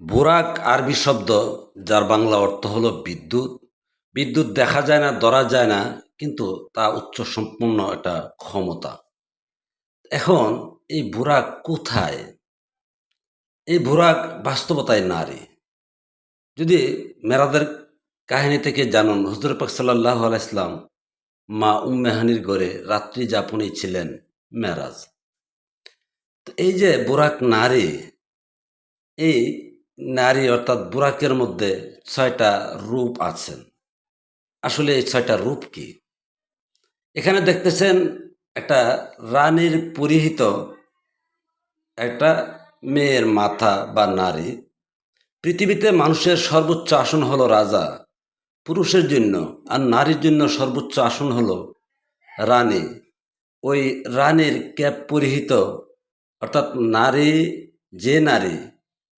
বুরাক আরবি শব্দ, যার বাংলা অর্থ হলো বিদ্যুৎ। বিদ্যুৎ দেখা যায় না, ধরা যায় না, কিন্তু তা উচ্চ সম্পূর্ণ একটা ক্ষমতা। এখন এই বুরাক কোথায়? এই বুরাক বাস্তবতায় নারী। যদি মেরাদের কাহিনী থেকে জানুন, হুজুর পাক সাল্লাহ আলাইসলাম মা উম্মেহানির ঘরে রাত্রি যাপনই ছিলেন মেরাজ। এই যে বুরাক নারী, এই নারী অর্থাৎ বুরাকের মধ্যে ছয়টা রূপ আছেন। আসলে এই ছয়টা রূপ কি? এখানে দেখতেছেন একটা রানীর পরিহিত একটা মেয়ের মাথা বা নারী। পৃথিবীতে মানুষের সর্বোচ্চ আসন হলো রাজা, পুরুষের জন্য আর নারীর জন্য সর্বোচ্চ আসন হলো রানী। ওই রানীর ক্যাপ পরিহিত, অর্থাৎ নারী যে নারী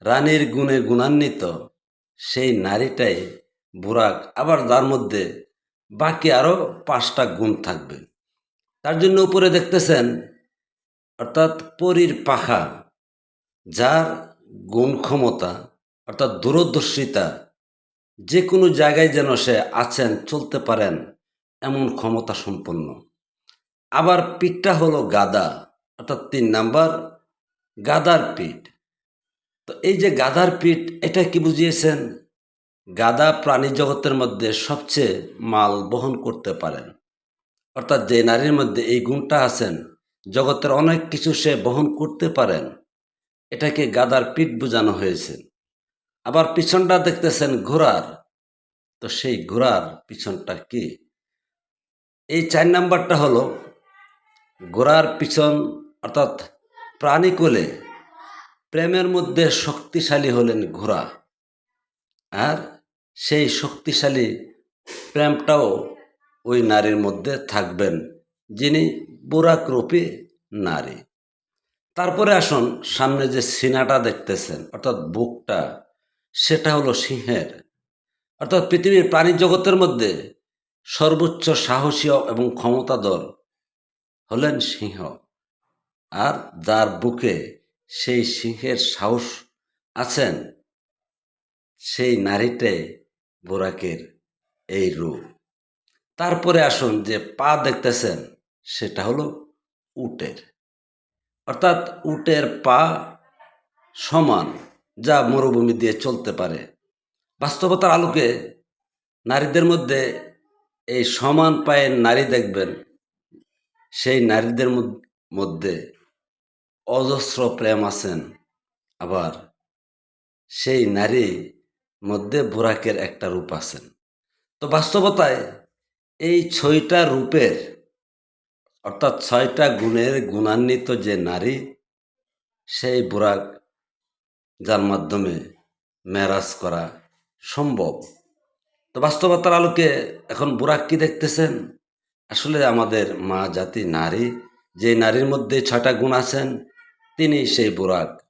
রানীর গুণে গুণান্বিত, সেই নারীটাই বুরাক আবার তার মধ্যে বাকি আরও পাঁচটা গুণ থাকবে। তার জন্য উপরে দেখতেছেন, অর্থাৎ পরীর পাখা, যার গুণ ক্ষমতা, অর্থাৎ দূরদর্শিতা, যে কোনো জায়গায় যেন সে আছেন, চলতে পারেন, এমন ক্ষমতা সম্পন্ন। আবার পিঠটা হলো গাদা, অর্থাৎ তিন নাম্বার গাদার পিঠ। তো এই যে গাদার পিঠ, এটা কি বুঝিয়েছেন? গাদা প্রাণী জগতের মধ্যে সবচেয়ে মাল বহন করতে পারেন। অর্থাৎ যে নারীর মধ্যে এই গুণটা আছেন, জগতের অনেক কিছু সে বহন করতে পারেন। এটাকে গাদার পিঠ বোঝানো হয়েছে। আবার পিছনটা দেখতেছেন ঘোড়ার। তো সেই ঘোড়ার পিছনটা কি? এই চার নাম্বারটা হলো ঘোড়ার পিছন, অর্থাৎ প্রাণী কোলে প্রেমের মধ্যে শক্তিশালী হলেন ঘোড়া। আর সেই শক্তিশালী প্রেমটাও ওই নারীর মধ্যে থাকবেন, যিনি বুরাকরূপী নারী। তারপরে আসুন, সামনে যে সিনাটা দেখতেছেন, অর্থাৎ বুকটা, সেটা হলো সিংহের। অর্থাৎ পৃথিবীর প্রাণী জগতের মধ্যে সর্বোচ্চ সাহসী এবং ক্ষমতাধর হলেন সিংহ। আর যার বুকে সেই সিংহের সাহস আছেন সেই নারীটাই বোরাকের এই রূপ। তারপরে আসুন যে পা দেখতেছেন, সেটা হলো উটের। অর্থাৎ উটের পা সমান যা মরুভূমি দিয়ে চলতে পারে। বাস্তবতার আলোকে নারীদের মধ্যে এই সমান পায়ের নারী দেখবেন, সেই নারীদের মধ্যে অজস্র প্রেম আছেন। আবার সেই নারী মধ্যে বোরাকের একটা রূপ আছেন। তো বাস্তবতায় এই ছয়টা রূপের, অর্থাৎ ছয়টা গুণের গুণান্বিত যে নারী, সেই বুরাক যার মাধ্যমে মেরাজ করা সম্ভব। তো বাস্তবতার আলোকে এখন বুরাক কি দেখতেছেন? আসলে আমাদের মা জাতি নারী যে নারীর মধ্যে ছয়টা গুণ আছেন তিনি সেই বুরাক।